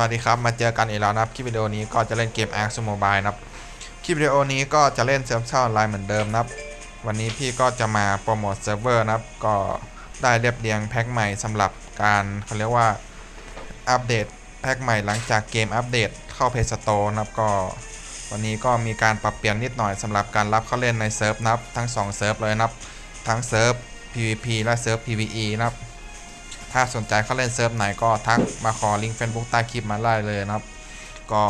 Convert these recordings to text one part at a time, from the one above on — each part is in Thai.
วัสดีครับ มาเจอกันอีกแล้วนะครับคลิปวิดีโอนี้ก็จะเล่นเกม Ark Mobile นะครับคลิปวิดีโอนี้ก็จะเล่นเซิร์ฟเช่าออนไลน์เหมือนเดิมนะครับวันนี้พี่ก็จะมาโปรโมทเซิร์ฟเวอร์นะครับก็ได้เรียบเรียงแพ็คใหม่สำหรับการเขาเรียกว่าอัปเดตแพ็คใหม่หลังจากเกมอัปเดตเข้าเพจสโตร์นะครับก็วันนี้ก็มีการปรับเปลี่ยนนิดหน่อยสำหรับการรับเข้าเล่นในเซิร์ฟนะครับทั้งสองเซิร์ฟเลยนะครับทั้งเซิร์ฟ PVP และเซิร์ฟ PVE นะครับ ถ้าสนใจเข้าเล่นเซิร์ฟไหนก็ทักมาขอลิงก์ Facebook ใต้คลิปมาได้เลยนะครับ ก็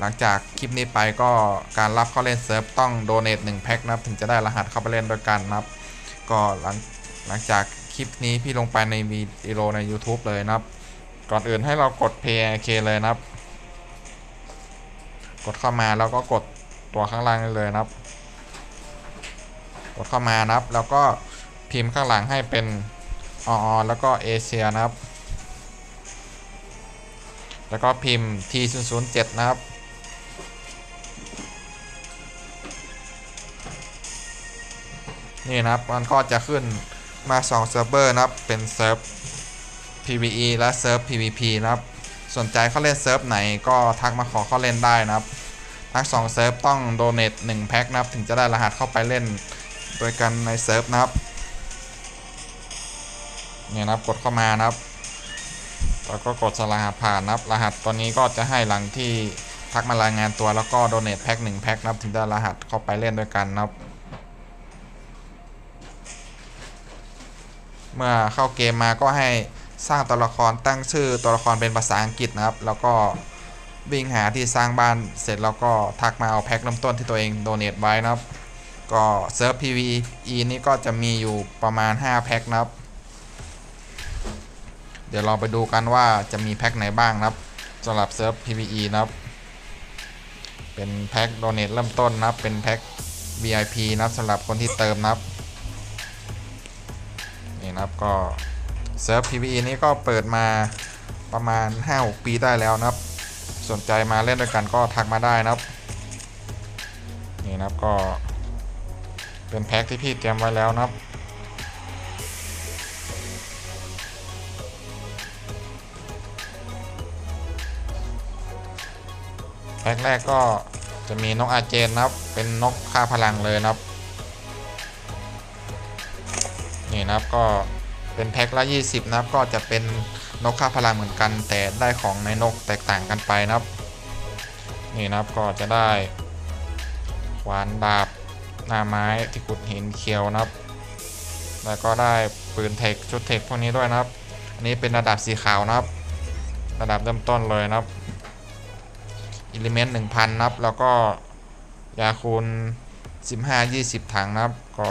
หลังจากคลิปนี้ไปก็การรับเข้าเล่นเซิร์ฟต้องโดเนท1แพ็คนะครับ ถึงจะได้รหัสเข้าไปเล่นด้วยกันนะครับ ก็หลังหลังจากคลิปนี้พี่ลงไปในวีดีโอใน YouTube เลยนะครับ ก่อนอื่นให้เรากด PAK เลยนะครับ กดเข้ามาแล้วก็กดตัวข้างล่างเลยนะครับ กดเข้ามานะครับ แล้วก็พิมพ์ข้างหลังให้เป็น ออแล้วก็เอเชียนะครับ แล้วก็พิมพ์ T 0 0 7นะครับ นี่นะครับ มันก็จะขึ้นมา2เซิร์ฟเวอร์นะครับ เป็นเซิร์ฟ PVE และเซิร์ฟ PVP นะครับ สนใจเข้าเล่นเซิร์ฟไหนก็ทักมาขอเข้าเล่นได้นะครับ ทั้ง2เซิร์ฟต้องโดเนท1แพ็คนะครับ ถึงจะได้รหัสเข้าไปเล่นโดยกันในเซิร์ฟนะครับ เนี่ยนะครับกดเข้ามานะครับ แล้วก็กดสรหัสผ่านนะครับ รหัสตัวนี้ก็จะให้หลังที่ทักมารายงานตัวแล้วก็โดเนทแพ็คหนึ่งแพ็คนะครับ ถึงได้รหัสเข้าไปเล่นด้วยกันนะครับ เมื่อเข้าเกมมาก็ให้สร้างตัวละครตั้งชื่อตัวละครเป็นภาษาอังกฤษนะครับ แล้วก็วิ่งหาที่สร้างบ้านเสร็จแล้วก็ทักมาเอาแพ็คเริ่มต้นที่ตัวเองโดเนทไว้นะครับ ก็เซิร์ฟ PVE นี่ก็จะมีอยู่ประมาณ 5 แพ็คนะครับ เดี๋ยวเราไปดูกันว่าจะมีแพ็คไหนบ้างนะครับสำหรับเซิร์ฟ PVE นะครับ เป็นแพ็คโดเนทเริ่มต้นนะครับ เป็นแพ็ค VIP นะครับสำหรับคนที่เติมนะครับนี่นะครับก็เซิร์ฟ PVE นี้ก็เปิดมาประมาณ 5-6 ปีได้แล้วนะครับ สนใจมาเล่นด้วยกันก็ทักมาได้นะครับ นี่นะครับก็เป็นแพ็คที่พี่เตรียมไว้แล้วนะครับ พ็คแรกก็จะมีนกอาเจนนะครับ เป็นนกค่าพลังเลยนะครับ นี่นะครับก็เป็นแพ็คละ 20 นะครับ ก็จะเป็นนกค่าพลังเหมือนกัน แต่ได้ของในนกแตกต่างกันไปนะครับ นี่นะครับก็จะได้ขวานดาบหน้าไม้ที่ขุดหินเขียวนะครับ แล้วก็ได้ปืนเทคชุดเทคพวกนี้ด้วยนะครับ อันนี้เป็นระดับสีขาวนะครับ ระดับเริ่มต้นเลยนะครับ อิเลเมนต์1,000นับ แล้วก็ยาคูณ15 20ถังนะครับ ก็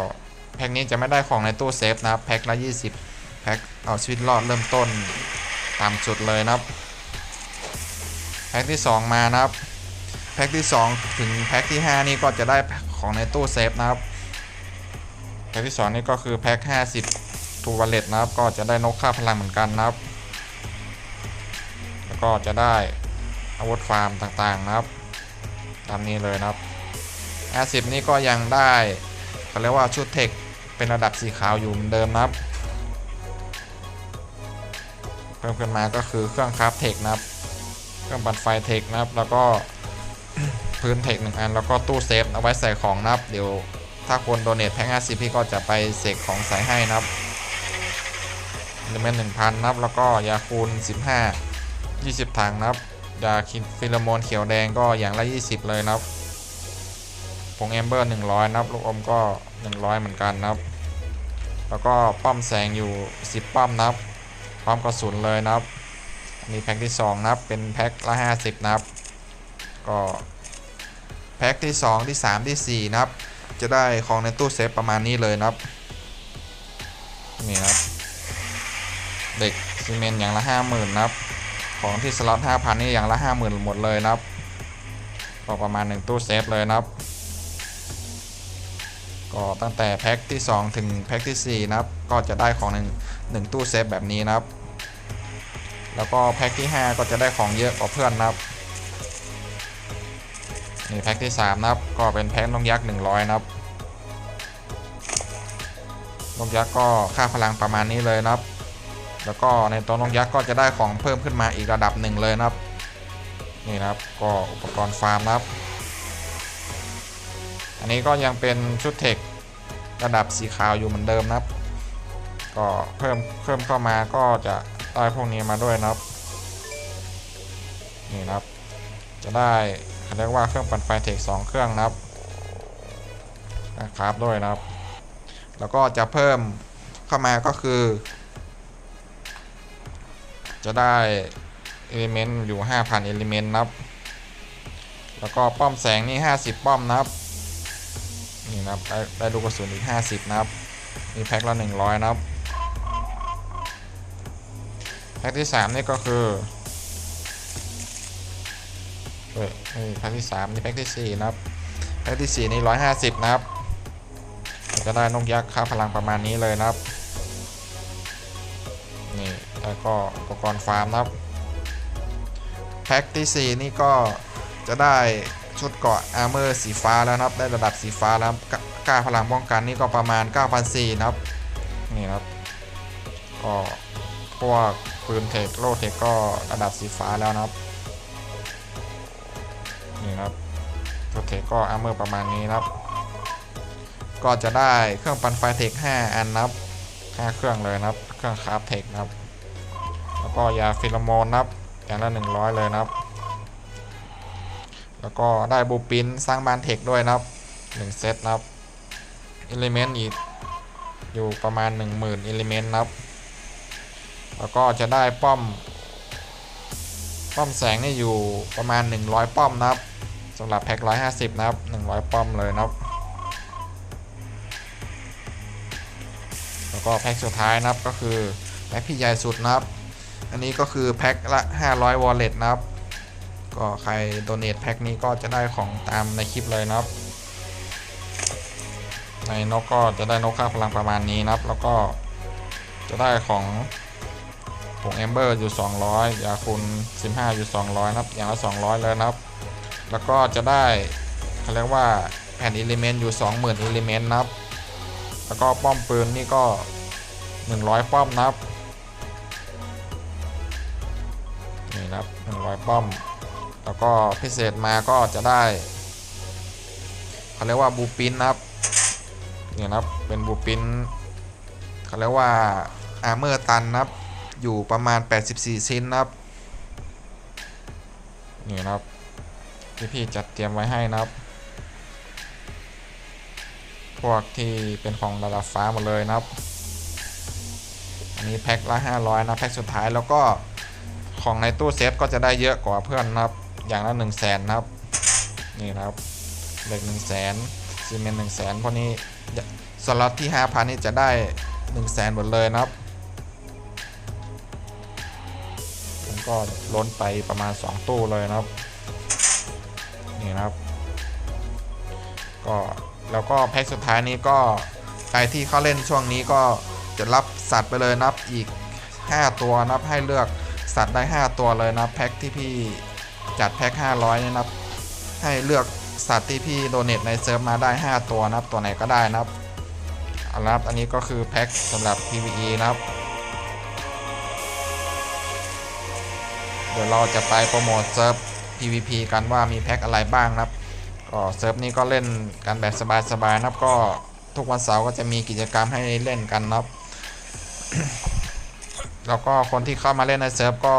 แพ็คนี้จะไม่ได้ของในตู้เซฟนะครับ แพ็คละ20แพ็คเอาชีวิตรอดเริ่มต้นต่ำสุดเลยนะครับ แพ็คที่2มานะครับ แพ็คที่2ถึงแพ็คที่5นี่ก็จะได้ของในตู้เซฟนะครับ แพ็คที่2นี่ก็คือแพ็ค50ทูวอลเล็ตนะครับ ก็จะได้นกค่าพลังเหมือนกันนะครับ แล้วก็จะได้ อาวุธฟาร์มต่างๆนะครับ ตามนี้เลยนะครับ50นี่ก็ยังได้เขาเรียกว่าชุดเทคเป็นระดับสีขาวอยู่เหมือนเดิมนะครับ เพิ่มขึ้นมาก็คือเครื่องคราฟเทคนะครับ เครื่องปั่นไฟเทคนะครับ แล้วก็พื้นเทคหนึ่งอัน แล้วก็ตู้เซฟเอาไว้ใส่ของนะครับ เดี๋ยวถ้าคนโดเนทแพ็ค50พี่ก็จะไปเสกของใส่ให้นะครับเลเมนหนึ่งพันนับ แล้วก็ยาคูณ15 20ถังนะครับ ยาคินฟิโลโมนเขียวแดงก็อย่างละ 20 เลยนะครับผงแอมเบอร์ 100 นะครับ ลูกอมก็ 100 เหมือนกันนะครับ แล้วก็ป้อมแสงอยู่ 10 ป้อมนะครับพร้อมกระสุนเลยนะครับมีแพ็คที่ 2 นะครับ เป็นแพ็คละ 50 นะครับ ก็แพ็คที่ 2 ที่ 3 ที่ 4 นะครับ จะได้ของในตู้เซฟประมาณนี้เลยนะครับ นี่นะครับ เด็กซีเมนต์อย่างละ 50,000 นะครับ ของที่สล็อต5,000 นี่อย่างละ 50,000 หมดเลยนะครับก็ประมาณ 1 ตู้เซฟเลยนะครับ ก็ตั้งแต่แพ็คที่ 2 ถึงแพ็คที่ 4 นะครับ ก็จะได้ของ1 1ตู้เซฟแบบนี้นะครับ แล้วก็แพ็คที่ 5 ก็จะได้ของเยอะกว่าเพื่อนนะครับนี่แพ็คที่ 3 นะครับ ก็เป็นแพ็คนกยักษ์100 นะครับนกยักษ์ก็ค่าพลังประมาณนี้เลยนะครับ แล้วก็ในตัวนกยักษ์ก็จะได้ของเพิ่มขึ้นมาอีกระดับหนึ่งเลยนะครับ นี่นะครับก็อุปกรณ์ฟาร์มนะครับ อันนี้ก็ยังเป็นชุดเทคระดับสีขาวอยู่เหมือนเดิมนะครับ ก็เพิ่มเพิ่มเข้ามาก็จะได้พวกนี้มาด้วยนะครับ นี่นะครับ จะได้เขาเรียกว่าเครื่องปั่นไฟเทคสองเครื่องนะครับนะครับด้วยนะครับ แล้วก็จะเพิ่มเข้ามาก็คือ จะได้เอลิเมนต์อยู่ 5,000เอลิเมนต์นะครับ แล้วก็ป้อมแสงนี่ 50 ป้อมนะครับนี่นะครับได้ได้ลูกกระสุนอีก 50 นะครับ มีแพ็คละ 100 นะครับ แพ็คที่ 3 นี่ก็คือเฮ้ยนี่แพ็คที่ 3 นี่แพ็คที่ 4 นะครับ แพ็คที่ 4 นี่ 150 นะครับ จะได้นกยักษ์ค่าพลังประมาณนี้เลยนะครับ ก็อุปกรณ์ฟาร์มนะครับแพ็คที่ 4 นี่ก็จะได้ชุดเกราะอาร์เมอร์สีฟ้าแล้วนะครับ ได้ระดับสีฟ้าแล้วกล้าพลังป้องกันนี่ก็ประมาณ 9,400นะครับ นี่ครับ ก็พวกปืนเทคโลเทคก็ระดับสีฟ้าแล้วนะครับ นี่ครับตัวเทคก็อาร์เมอร์ประมาณนี้นะครับ ก็จะได้เครื่องปั่นไฟเทค 5 อันนะครับ 5 เครื่องเลยนะครับ เครื่องคราฟเทคนะครับ ก็ยาฟิโลโมนนะครับอย่างละ100 เลยนะครับ แล้วก็ได้บูปินสร้างบ้านเทคด้วยนะครับ1เซตนะครับอิเลเมนต์อีกอยู่ประมาณ 10,000อิเลเมนต์นะครับ แล้วก็จะได้ป้อม ป้อมแสงนี่อยู่ประมาณ 100 ป้อมนะครับสำหรับแพ็ค150 นะครับ 100 ป้อมเลยนะครับ แล้วก็แพ็คสุดท้ายนะครับก็คือแพ็คที่ใหญ่สุดนะครับ อันนี้ก็คือแพ็คละ 500วอลเล็ตนะครับ ก็ใครโดเนทแพ็คนี้ก็จะได้ของตามในคลิปเลยนะครับ ในนกก็จะได้นกค่าพลังประมาณนี้นะครับ แล้วก็จะได้ของผงแอมเบอร์อยู่ 200 ยาคุณ 15 อยู่ 200 นะครับ อย่างละ 200 เลยนะครับ แล้วก็จะได้เขาเรียกว่าแผ่นอิเลเมนต์อยู่ 20,000อิเลเมนต์นะครับ แล้วก็ป้อมปืนนี่ก็ 100 ป้อมนะครับ นี่นะครับ100 ป้อม แล้วก็พิเศษมาก็จะได้เขาเรียกว่าบูปินนะครับนี่นะครับเป็นบูปินเขาเรียกว่าอาร์เมอร์ตันนะครับอยู่ประมาณ 84 ชิ้นนะครับนี่นะครับที่พี่จัดเตรียมไว้ให้นะครับ พวกที่เป็นของระดับฟ้าหมดเลยนะครับ อันนี้แพ็คละ 500 นะ แพ็คสุดท้ายแล้วก็ ของในตู้เซฟก็จะได้เยอะกว่าเพื่อนนะครับ อย่างละ1 0 0 0 0แสนนะครับ นี่นะครับเหล็ก1 0 0 0 0แสนซีเมนต์1 0 0 0 0แสนพวกนี้สล็อตที่5,000นี่จะได้1 0 0 0 0แสนหมดเลยนะครับมันก็ล้นไปประมาณ 2 ตู้เลยนะครับ นี่นะครับ ก็แล้วก็แพ็คสุดท้ายนี้ก็ใครที่เข้าเล่นช่วงนี้ก็จะรับสัตว์ไปเลยนับอีก 5 ตัวนับให้เลือก สัตว์ได้ 5 ตัวเลยนะแพ็คที่พี่จัดแพ็ค500เนี่ยนับให้เลือกสัตว์ที่พี่โดเนทในเซิร์ฟมาได้ 5 ตัวนับ ตัวไหนก็ได้นับเอาละครับอันนี้ก็คือแพ็คสำหรับ PVE นะครับ เดี๋ยวเราจะไปโปรโมทเซิร์ฟ PVP กันว่ามีแพ็คอะไรบ้างนะครับ ก็เซิร์ฟนี้ก็เล่นกันแบบสบายๆนะครับ ก็ทุกวันเสาร์ก็จะมีกิจกรรมให้เล่นกันนะครับ แล้วก็คนที่เข้ามาเล่นในเซิร์ฟก็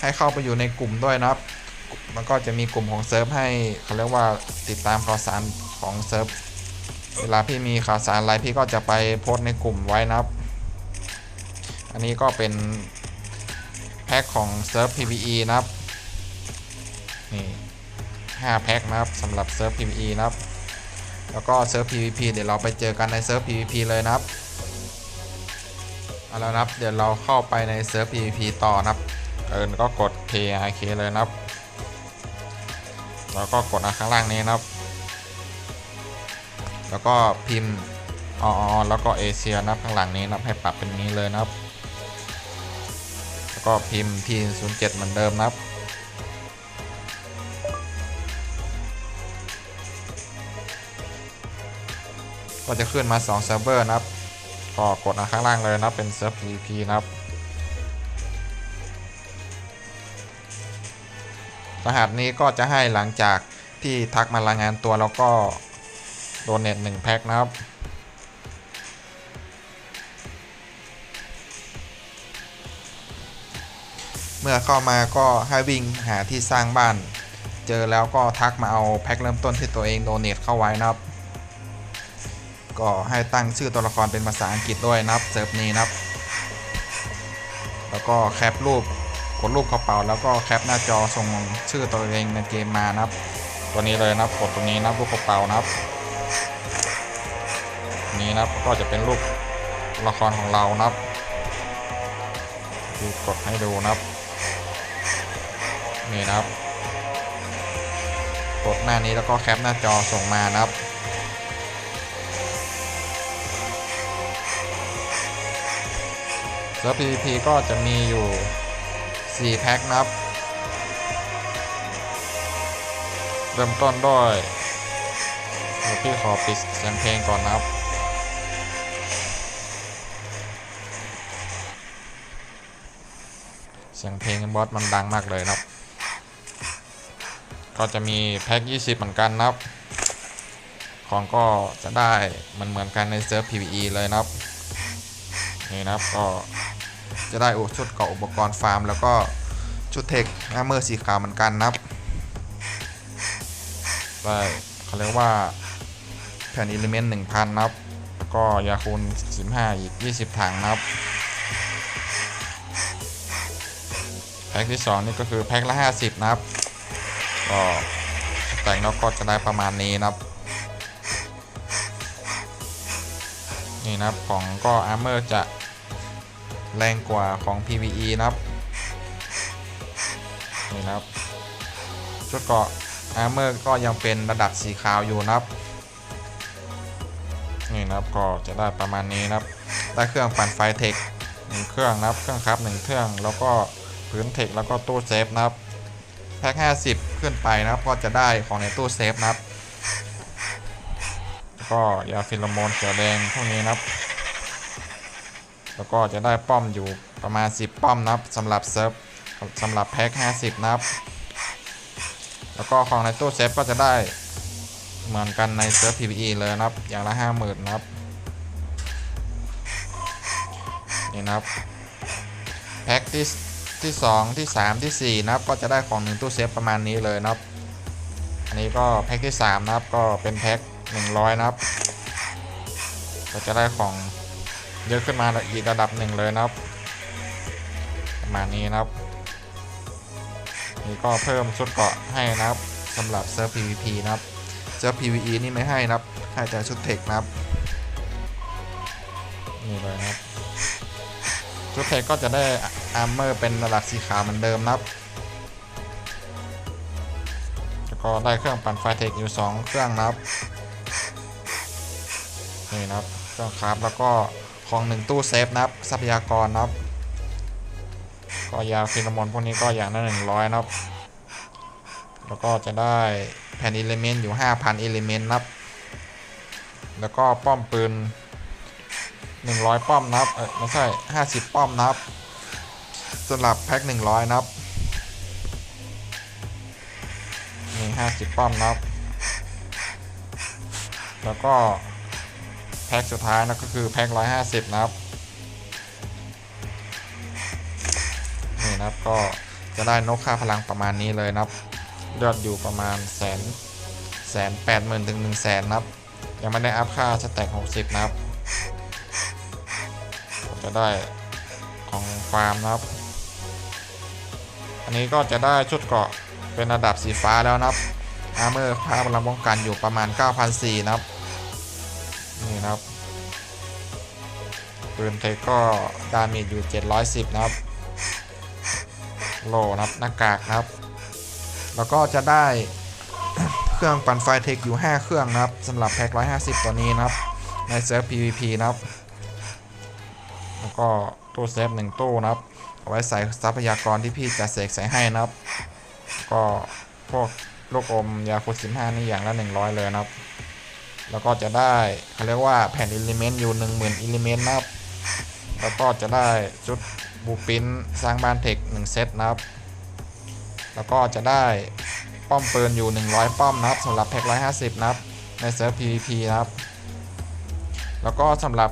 ให้เข้าไปอยู่ในกลุ่มด้วยนะครับ มันก็จะมีกลุ่มของเซิร์ฟให้เขาเรียกว่าติดตามข่าวสารของเซิร์ฟ เวลาพี่มีข่าวสารอะไรพี่ก็จะไปโพสในกลุ่มไว้นะครับ อันนี้ก็เป็นแพ็คของเซิร์ฟ PVE นะครับ นี่5แพ็คนะครับสำหรับเซิร์ฟ PVE นะครับ แล้วก็เซิร์ฟ PVP เดี๋ยวเราไปเจอกันในเซิร์ฟ PVP เลยนะครับ เอาแล้วนะครับ เดี๋ยวเราเข้าไปในเซิร์ฟ PVP ต่อนะครับเอินก็กด KRK เลยนะครับ แล้วก็กดข้างล่างนี้นะครับ แล้วก็พิมพ์ออแล้วก็เอเชียนะครับข้างหลังนี้นะครับให้ปรับเป็นนี้เลยนะครับ แล้วก็พิมพ์ P07 เหมือนเดิมนะครับก็จะขึ้นมา2เซิร์ฟเวอร์นะครับ ก็กดข้างล่างเลยนะเป็นเซิร์ฟ PVP นะครับ รหัสนี้ก็จะให้หลังจากที่ทักมารายงานตัวแล้วก็โดเนทหนึ่งแพ็คนะครับเมื่อเข้ามาก็ให้วิ่งหาที่สร้างบ้าน เจอแล้วก็ทักมาเอาแพ็คเริ่มต้นที่ตัวเองโดเนทเข้าไว้นะครับ ก็ให้ตั้งชื่อตัวละครเป็นภาษาอังกฤษด้วยนะครับเซิร์ฟนี้นะครับ แล้วก็แคปรูปกดรูปกระเป๋าแล้วก็แคปหน้าจอส่งชื่อตัวเองในเกมมานะครับ ตัวนี้เลยนะครับกดตรงนี้นะรูปกระเป๋านะครับ นี้นะครับก็จะเป็นรูปละครของเรานะครับดูกดให้ดูนะครับ นี่นะครับ กดหน้านี้แล้วก็แคปหน้าจอส่งมานะครับ เซิร์ฟ PVP ก็จะมีอยู่ 4 แพ็คนะครับ เริ่มต้นด้วยเดี๋ยวพี่ขอปิดเสียงเพลงก่อนนะครับ เสียงเพลงบอสมันดังมากเลยนะครับ ก็จะมีแพ็ค 20 เหมือนกันนะครับ ของก็จะได้มือนเหมือนกันในเซิร์ฟ PVE เลยนะครับ นี่นะครับก็ จะได้อุชุดเกาะอุปกรณ์ฟาร์ม แล้วก็ชุดเทคหน้าเมอร์สีขาวเหมือนกันนะครับได้เขาเรียกว่าแผ่นอิเลเมนต์1,000นนะครับ แล้วก็ยาคูณ15อีก20ถังนะครับ แพ็คที่2นี่ก็คือแพ็คละ50นะครับ ก็แต่งแล้วก็จะได้ประมาณนี้นะครับ นี่นะครับของก็อาร์เมอร์จะ แรงกว่าของ PVE นะครับ นี่นะครับ ชุดเกราะอาร์เมอร์ก็ยังเป็นระดับสีขาวอยู่นะครับ นี่นะครับก็จะได้ประมาณนี้นะครับ ได้เครื่องปั่นไฟเทคหนึ่งเครื่องนะครับ เครื่องครับหนึ่งเครื่อง แล้วก็พื้นเทคแล้วก็ตู้เซฟนะครับ แพ็ค50 ขึ้นไปนะครับ ก็จะได้ของในตู้เซฟนะครับ ก็ยาฟิลโมนเขียวแดงพวกนี้นะครับ แล้วก็จะได้ป้อมอยู่ประมาณ 10 ป้อมนะครับสำหรับเซิร์ฟสำหรับแพ็ค50 นะครับ แล้วก็ของในตู้เซฟก็จะได้เหมือนกันในเซิร์ฟ PVE เลยนะครับ อย่างละ50,000นะครับ นี่นะครับ แพ็คที่ที่2ที่ 3 ที่ 4 นะครับ ก็จะได้ของหนึ่งตู้เซฟประมาณนี้เลยนะครับ อันนี้ก็แพ็คที่ 3 นะครับ ก็เป็นแพ็ค100 นะครับ ก็จะได้ของ เยอะขึ้นมาอีกระดับหนึ่งเลยนะครับประมาณนี้นะครับนี่ก็เพิ่มชุดเกราะให้นะครับสำหรับเซิร์ฟ PVP นะครับเซิร์ฟ PVE นี่ไม่ให้นะครับให้แต่ชุดเทคนะครับนี่เลยนะครับชุดเทคก็จะได้อาร์เมอร์เป็นระดับสีขาวเหมือนเดิมนะครับแล้วก็ได้เครื่องปั่นไฟเทคอยู่ 2 เครื่องนะครับนี่นะครับเครื่องคราฟแล้วก็ ของหนึ่งตู้เซฟนะครับทรัพยากรนะครับก็ยาฟิโลโมนพวกนี้ก็อย่างละหนึ่งร้อยนะครับ แล้วก็จะได้แผ่นอิเลเมนต์อยู่5,000อิเลเมนต์นะครับ แล้วก็ป้อมปืน100ป้อมนะครับเออไม่ใช่50ป้อมนะครับสำหรับแพ็ค100นะครับนี่50ป้อมนะครับ แล้วก็ พ็คสุดท้ายนะก็คือแพ็ค150นะครับ นี่นะครับก็จะได้นกค่าพลังประมาณนี้เลยนะครับเลือดอยู่ประมาณแสนแสนแปดหมื่นถึงหนึ่งแสนนะครับ ยังไม่ได้อัพค่าสแต็กหกสิบนะครับจะได้ของฟาร์มนะครับ อันนี้ก็จะได้ชุดเกราะเป็นระดับสีฟ้าแล้วนะครับอาร์เมอร์ค่าพลังป้องกันอยู่ประมาณ 9,400นะครับ นี่นะครับปืนเทคก็ดาเมจอยู่ 710 นะครับ โลนะครับหน้ากากนะครับ แล้วก็จะได้เครื่องปั่นไฟเทคอยู่ 5 เครื่องนะครับสำหรับแพ็ค150 ตัวนี้นะครับ ในเซิร์ฟ PVP นะครับ แล้วก็ตู้เซฟหนึ่งตู้นะครับเอาไว้ใส่ทรัพยากรที่พี่จะเสกใส่ให้นะครับ ก็พวกลูกอมยาคู15 นี่อย่างละ 100 เลยนะครับ แล้วก็จะได้เขาเรียกว่าแผ่นอิเลเมนต์อยู่10,000อิเลเมนต์นะครับ แล้วก็จะได้ชุดบูปินสร้างบ้านเทค1เซตนะครับ แล้วก็จะได้ป้อมปืนอยู่ 100 ป้อมนะครับสำหรับแพ็ค150 นะครับ ในเซิร์ฟ PVP นะครับ แล้วก็สำหรับ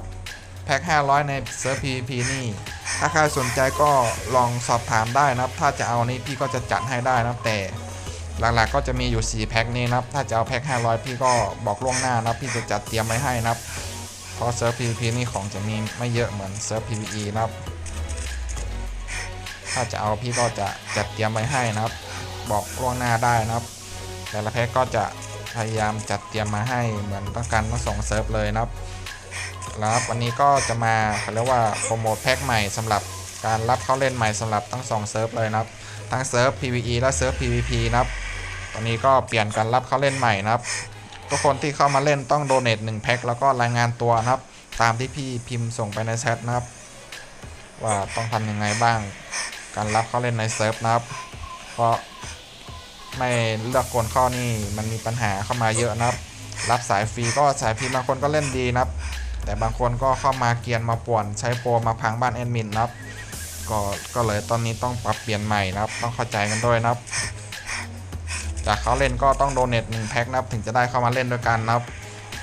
แพ็ค500 ในเซิร์ฟ PVP นี่ ถ้าใครสนใจก็ลองสอบถามได้นะครับ ถ้าจะเอานี่พี่ก็จะจัดให้ได้นะครับแต่ หลักๆก็จะมีอยู่ 4 แพ็คนี้นะครับ ถ้าจะเอาแพ็ค500 พี่ก็บอกล่วงหน้านะครับพี่จะจัดเตรียมไว้ให้นะครับ เพราะเซิร์ฟ PVP นี่ของจะมีไม่เยอะเหมือนเซิร์ฟ PVE นะครับ ถ้าจะเอาพี่ก็จะจัดเตรียมไว้ให้นะครับ บอกล่วงหน้าได้นะครับ แต่ละแพ็คก็จะพยายามจัดเตรียมมาให้เหมือนต้องการทั้งสองเซิร์ฟเลยนะครับ แล้ววันนี้ก็จะมาเขาเรียกว่าโปรโมทแพ็คใหม่สำหรับการรับเข้าเล่นใหม่สำหรับทั้งสองเซิร์ฟเลยนะครับ ทั้งเซิร์ฟ PVE และเซิร์ฟ PVP นะครับ นนี้ก็เปลี่ยนการรับเข้าเล่นใหม่นะครับ ทุกคนที่เข้ามาเล่นต้องโดเนท1แพ็คแล้วก็รายงานตัวนะครับ ตามที่พี่พิมพ์ส่งไปในแชทนะครับ ว่าต้องทำยังไงบ้าง การรับเข้าเล่นในเซิร์ฟนะครับ เพราะไม่เลือกคนข้านี่มันมีปัญหาเข้ามาเยอะนะครับ รับสายฟรีก็สายฟรีบางคนก็เล่นดีนะครับ แต่บางคนก็เข้ามาเกียนมาป่วนใช้โปรมาพังบ้านแอดมินนะครับก็ก็เลยตอนนี้ต้องปรับเปลี่ยนใหม่นะครับ ต้องเข้าใจกันด้วยนะครับ จากเขาเล่นก็ต้องโดเนทหนึ่งแพ็คนะครับถึงจะได้เข้ามาเล่นด้วยกันนะครับ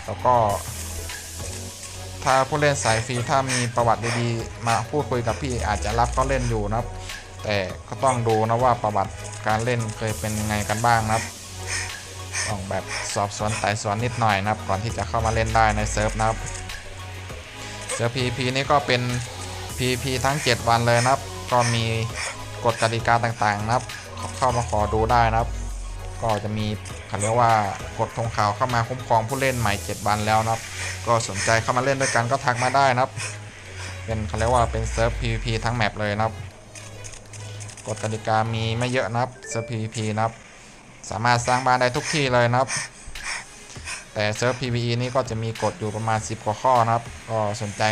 แล้วก็ ถ้าผู้เล่นสายฟรีถ้ามีประวัติดีๆมาพูดคุยกับพี่อาจจะรับเขาเล่นอยู่นะครับ แต่ก็ต้องดูนะว่าประวัติการเล่นเคยเป็นไงกันบ้างนะครับต้องแบบสอบสวนไต่สวนนิดหน่อยนะครับ ก่อนที่จะเข้ามาเล่นได้ในเซิร์ฟนะครับเซิร์ฟ PVP นี่ก็เป็น PVP ทั้ง 7 วันเลยนะครับ ก็มีกฎกติกาต่างๆนะครับ เข้ามาขอดูได้นะครับ ก็จะมีเขาเรียกว่ากฎทงขาวเข้ามาคุ้มครองผู้เล่นใหม่ 7 วันแล้วนะครับ ก็สนใจเข้ามาเล่นด้วยกันก็ทักมาได้นะครับ เป็นเขาเรียกว่าเป็นเซิร์ฟ PVP ทั้งแมปเลยนะครับกฎกติกามีไม่เยอะนะครับเซิร์ฟ PVP นะครับ สามารถสร้างบ้านได้ทุกที่เลยนะครับ แต่เซิร์ฟ PVE นี่ก็จะมีกฎอยู่ประมาณ 10 กว่าข้อนะครับ ก็สนใจ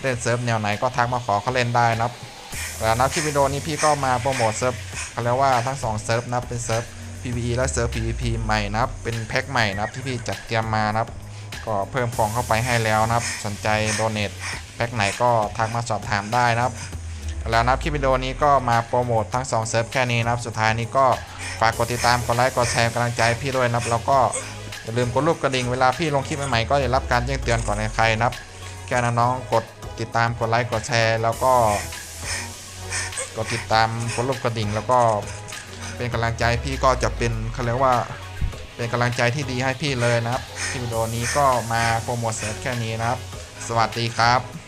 เล่นเซิร์ฟแนวไหนก็ทักมาขอเขาเล่นได้นะครับแล้วนับคลิปวิดีโอนี้พี่ก็มาโปรโมทเซิร์ฟเขาเรียกว่าทั้งสองเซิร์ฟนะเป็นเซิร์ฟ PVE และเซิร์ฟ PVP ใหม่นะครับ เป็นแพ็คใหม่นะครับที่พี่จัดเตรียมมานะครับ ก็เพิ่มของเข้าไปให้แล้วนะครับ สนใจโดเนทแพ็คไหนก็ทักมาสอบถามได้นะครับแล้วนะครับคลิปวิดีโอนี้ก็มาโปรโมททั้ง2เซิร์ฟแค่นี้นะครับ สุดท้ายนี้ก็ฝากกดติดตาม กดไลค์ กดแชร์กำลังใจพี่ด้วยนะครับ แล้วก็อย่าลืมกดรูปกระดิ่งเวลาพี่ลงคลิปใหม่ๆก็จะรับการแจ้งเตือนก่อนใครนะครับ แค่น้องกดติดตาม กดไลค์ กดแชร์ แล้วก็ กดติดตาม กดรูปกระดิ่งแล้วก็ เป็นกำลังใจพี่ก็จะเป็นเขาเรียกว่า เป็นกำลังใจที่ดีให้พี่เลยนะครับคลิปวิดีโอนี้ก็มาโปรโมทเซิร์ฟแค่นี้นะครับ สวัสดีครับ